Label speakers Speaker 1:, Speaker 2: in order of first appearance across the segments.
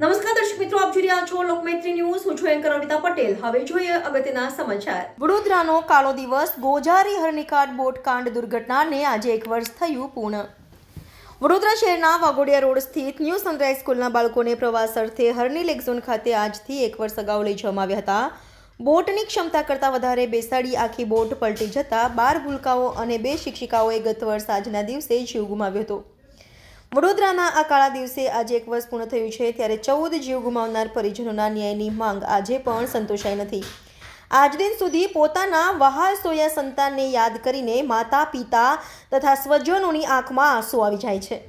Speaker 1: નમસ્કાર દર્શક મિત્રો, આપ જોઈ ન્યૂઝ. હું છું પટેલ. હવે જોઈએ અગત્યના સમાચાર. વડોદરાનો કાળો દિવસ, ગોજારી હરણીકાટ બોટ કાંડ દુર્ઘટનાને આજે એક વર્ષ થયું પૂર્ણ. વડોદરા શહેરના વાઘોડિયા રોડ સ્થિત ન્યૂ સનરાઈઝ સ્કૂલના બાળકોને પ્રવાસ અર્થે હરની લેક ખાતે આજથી એક વર્ષ અગાઉ લઈ જવામાં આવ્યા હતા. બોટની ક્ષમતા કરતાં વધારે બેસાડી આખી બોટ પલટી જતા બાર ભૂલકાઓ અને બે શિક્ષિકાઓએ ગત વર્ષ આજના દિવસે જીવ ગુમાવ્યો હતો. વડોદરાના આ કાળા દિવસે આજે એક વર્ષ પૂર્ણ થયું છે ત્યારે ચૌદ જીવ ગુમાવનાર પરિજનોના ન્યાયની માંગ આજે પણ સંતોષાઈ નથી. આજ દિન સુધી પોતાના વહાલ સોયા સંતાનને યાદ કરીને માતા, પિતા તથા સ્વજનોની આંખમાં આંસુ આવી જાય છે.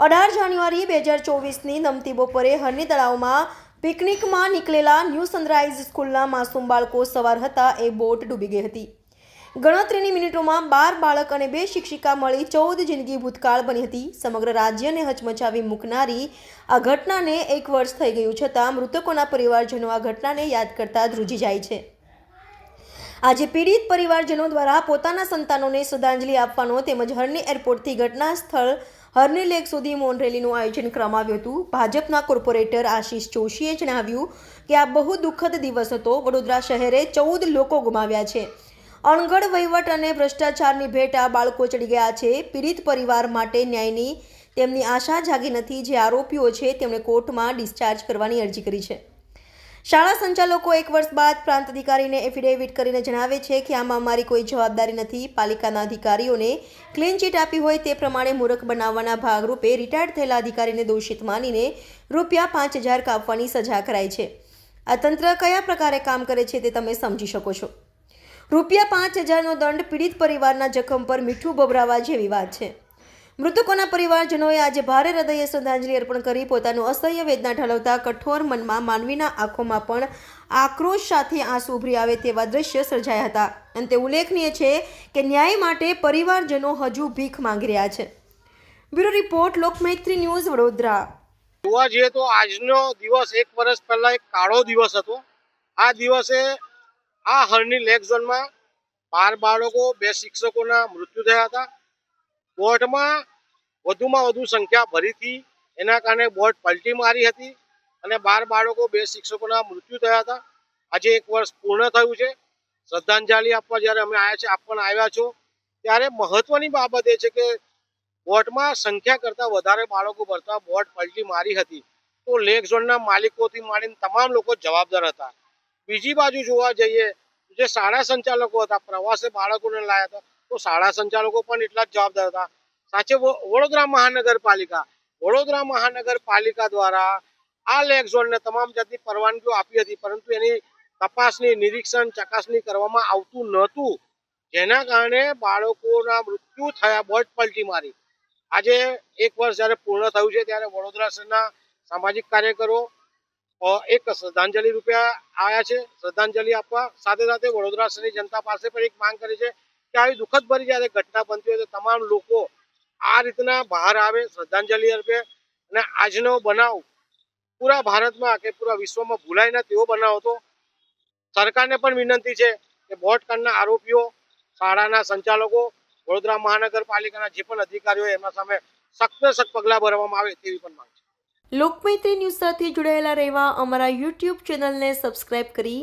Speaker 1: અઢાર જાન્યુઆરી બે હજાર ચોવીસની નમતી બપોરે હરની તળાવમાં પિકનિકમાં નીકળેલા ન્યૂ સનરાઈઝ સ્કૂલના માસૂમ બાળકો સવાર હતા એ બોટ ડૂબી ગઈ હતી. ગણતરીની મિનિટોમાં બાર બાળક અને બે શિક્ષિકા મળી ચૌદ જિંદગી ભૂતકાળ બની હતી. સમગ્ર રાજ્યને હચમચાવી મૂકનારી આ ઘટનાને એક વર્ષ થઈ ગયું છતાં મૃતકોના પરિવારજનો આ ઘટનાને યાદ કરતા ધ્રુજી જાય છે. આજે પીડિત પરિવારજનો દ્વારા પોતાના સંતાનોને શ્રદ્ધાંજલિ આપવાનો તેમજ હરણી એરપોર્ટથી ઘટના સ્થળ હરણી લેક સુધી મૌન રેલીનું આયોજન કરવામાં હતું. ભાજપના કોર્પોરેટર આશીષ જોશીએ જણાવ્યું કે આ બહુ દુઃખદ દિવસ હતો. વડોદરા શહેરે ચૌદ લોકો ગુમાવ્યા છે. અણઘડ, વહીવટ અને ભ્રષ્ટાચારની ભેટ આ બાળકો ચડી ગયા છે. પીડિત પરિવાર માટે ન્યાયની તેમની આશા જાગી નથી. જે આરોપીઓ છે, તેમણે કોર્ટમાં ડિસ્ચાર્જ કરવાની અરજી કરી છે. શાળા સંચાલકો એક વર્ષ બાદ પ્રાંત અધિકારીને એફિડેવિટ કરીને જણાવે છે કે આમાં અમારી કોઈ જવાબદારી નથી. પાલિકાના અધિકારીઓને ક્લીન ચીટ આપી હોય તે પ્રમાણે મૂર્ખ બનાવવાના ભાગરૂપે રિટાયર્ડ થયેલા અધિકારીને દોષિત માનીને રૂપિયા પાંચ હજાર કાપવાની સજા કરાઈ છે. આ તંત્ર કયા પ્રકારે કામ કરે છે તે તમે સમજી શકો છો. રૂપિયા પાંચ હજારનો દંડ પીડિત પરિવારના જખમ પર મીઠું બબરાવા જેવી વાત છે. મૃતકોના પરિવારજનોએ આજે ભારે હૃદયે શ્રદ્ધાંજલિ અર્પણ કરી પોતાનું અસહ્ય વેદના ઠલવતા કઠોર મનમાં માનવીના આંખોમાં પણ આક્રોશ સાથે આંસુ ઉભરી આવે તેવા દ્રશ્ય સર્જાયા હતા. અને તે ઉલ્લેખનીય છે કે ન્યાય માટે પરિવારજનો હજુ ભીખ માંગી રહ્યા છે. Bureau report, Lokmaitri news, Vadodara.
Speaker 2: જોવા જઈએ તો આજનો દિવસ એક વર્ષ પહેલા એક કાળો દિવસ હતો. આ દિવસે આ હરની લેક ઝોનમાં બાર બાળકો, બે શિક્ષકોના મૃત્યુ થયા હતા. બોટમાં વધુમાં વધુ સંખ્યા ભરી હતી એના કારણે બોટ પલટી મારી હતી અને બાર બાળકો, બે શિક્ષકોના મૃત્યુ થયા હતા. આજે એક વર્ષ પૂર્ણ થયું છે. શ્રદ્ધાંજલિ આપવા જ્યારે અમે આવ્યા છે, આપ પણ આવ્યા છો. ત્યારે મહત્વની બાબત એ છે કે બોટમાં સંખ્યા કરતાં વધારે બાળકો ભરતા બોટ પલટી મારી હતી. તો લેક ઝોનના માલિકોથી માંડીને તમામ લોકો જવાબદાર હતા. બીજી બાજુ જોવા જઈએ, જે શાળા સંચાલકો હતા, પ્રવાસે બાળકોને લાયા હતા તો શાળા સંચાલકો પણ એટલા જ જવાબદાર હતા. સાચે વડોદરા મહાનગરપાલિકા વડોદરા મહાનગરપાલિકા દ્વારા આ લેક ઝોનને તમામ જાતની પરવાનગીઓ આપી હતી, પરંતુ એની તપાસની, નિરીક્ષણ, ચકાસણી કરવામાં આવતું નહોતું. જેના કારણે બાળકોના મૃત્યુ થયા, બોટ પલટી મારી. આજે એક વર્ષ જ્યારે પૂર્ણ થયું છે, ત્યારે વડોદરા શહેરના સામાજિક કાર્યકરો એક શ્રદ્ધાંજલિ રૂપિયા આવ્યા છે. શ્રદ્ધાંજલિ આપવા સાથે સાથે વડોદરા શહેરની જનતા પાસે પણ એક માંગ કરી છે કે આવી દુઃખદ ભરી જ્યારે ઘટના બનતી હોય તો તમામ લોકો આ રીતના બહાર આવે, શ્રદ્ધાંજલિ અર્પે અને આજનો બનાવ પૂરા ભારતમાં કે પૂરા વિશ્વમાં ભૂલાય ના તેવો બનાવ હતો. સરકારને પણ વિનંતી છે કે બોટકાંડના આરોપીઓ, શાળાના સંચાલકો, વડોદરા મહાનગરપાલિકાના જે પણ અધિકારીઓ એમના સામે સખ્ત સખ્ત પગલાં ભરવામાં આવે તેવી પણ માંગ છે.
Speaker 1: લોકમૈત્રી ન્યૂઝ સાથે જોડાયેલા રહેવા અમારા યુટ્યુબ ચેનલને સબસ્ક્રાઇબ કરી